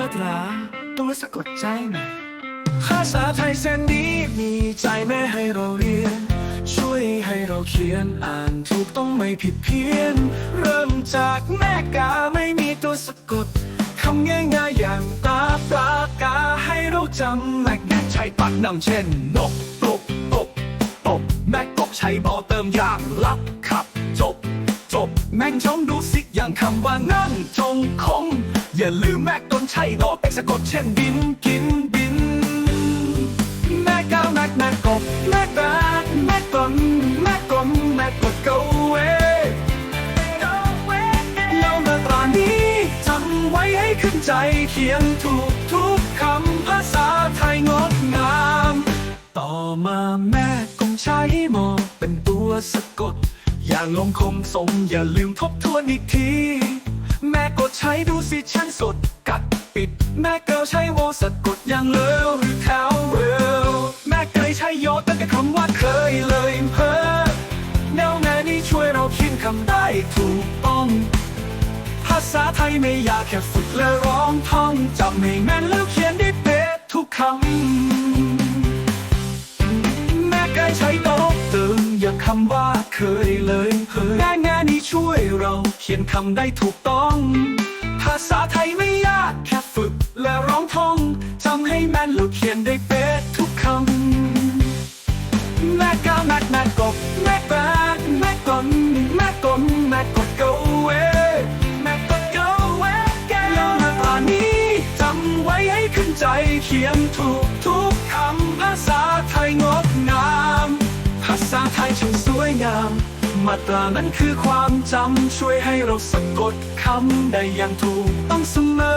มาตราตัวสะกดใจหน่อยภาษาไทยเส้นนี้มีใจแม่ให้เราเรียน ช่วยให้เราเขียนอ่านถูกต้องไม่ผิดเพี้ยน เริ่มจากแม่กาไม่มีตัวสะกดคำง่ายๆอย่างตาปลากาให้เราจำแม่แง่ใช้ปากนำเช่น นกตกตกตกแม่กบใช้บอเติมอย่างรับขับ จบ จบ แม่งชมดูสิอย่างคำว่านั่งจงคง ช้ดอกเป็นสะกดเช่นบินกินบิน แม่ก้าวแม่แม่กบแม่แบกแม่กลนแม่กลมแม่กด go away แล้วมาตรานี้จำไว้ให้ขึ้นใจเขียนถูกทุกคำภาษาไทยงดงาม ต่อมาแม่กงใช้มอเป็นตัวสะกด อย่างลงคมสมอย่าลืมทบทวนอีกที แม่กดใช้ดูสิฉันสดกัด ปิด แม่เกิลใช้โวสะกดอย่างเลวหรือแถวเวลแม่เคยใช้โยตั้งแต่คำว่าเคยเลยเพอแนวแม่นี้ช่วยเราคิดคำได้ถูกต้อง ภาษาไทยไม่ยากแค่ฝึกและร้องท่องจำให้แม่นแล้วเขียนได้เป๊ะทุกคำ แม่ไก่ใช้ต๊ะเติมอย่าคำว่าเคยเลยเผยแม่งานนี้ช่วยเราเขียนคำได้ถูกต้องภาษาไทยไม่ยากแจำให้แม่นล้วเขียนได้เป๊ะทุกคำแม่ก้าวแม่แม่กบแม่แบกแม่กลนแม่กลมแม่กด go away แม่กด go away แกแล้วมาตรานี้จำไว้ให้ขึ้นใจเขียนถูกทุกคำภาษาไทยงดงามภาษาไทยช่างสวยงามมาตรานั้นคือความจำช่วยให้เราสะกดคำได้อย่างถูกต้องเสมอ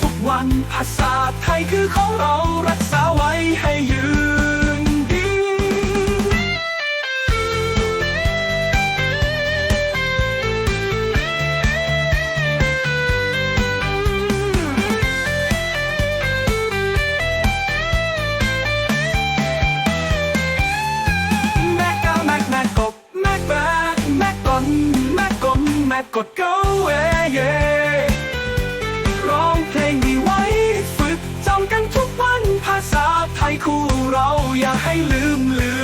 ทุกวันภาษาไทยคือของเรารักษาไว้ให้ยืนดีแม่ก้าวแม่แม่กกบแม่แบกแม่กลนแม่กกลมแม่กกด go away yeah ภาษาไทยคู่เราอย่าให้ลืมเลือ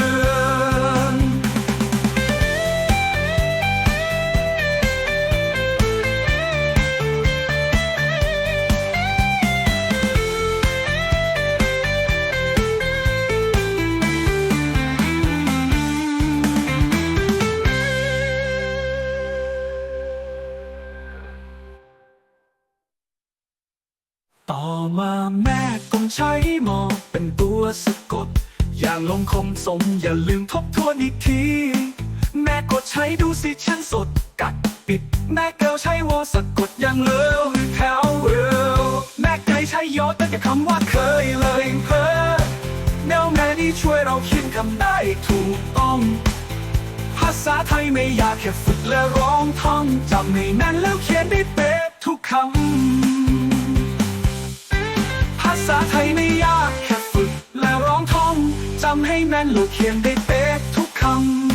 ต่อมาแม่กงใช้มอเป็นตัวสะกด อย่างลงคมสมอย่าลืมทบทวนอีกที แม่กดใช้ดูสิฉันสดกัดปิด แม่เกลใช้วอสะกดอย่างเลวหรือแถวเวลแม่ไก่ใช้ยอตั้งแต่คำว่าเคยเลยเพอแนวแม่นี้ช่วยเราคิดคำได้ถูกต้องภาษาไทยไม่ยากแค่ฝึกและร้องท่องจำให้แม่นแล้วเขียนได้เป๊ะทุกคำ ษาไทยไม่ยากแค่ฝึกและร้องท่องจำให้แม่นหลุดเขียนได้เป๊ะทุกคำ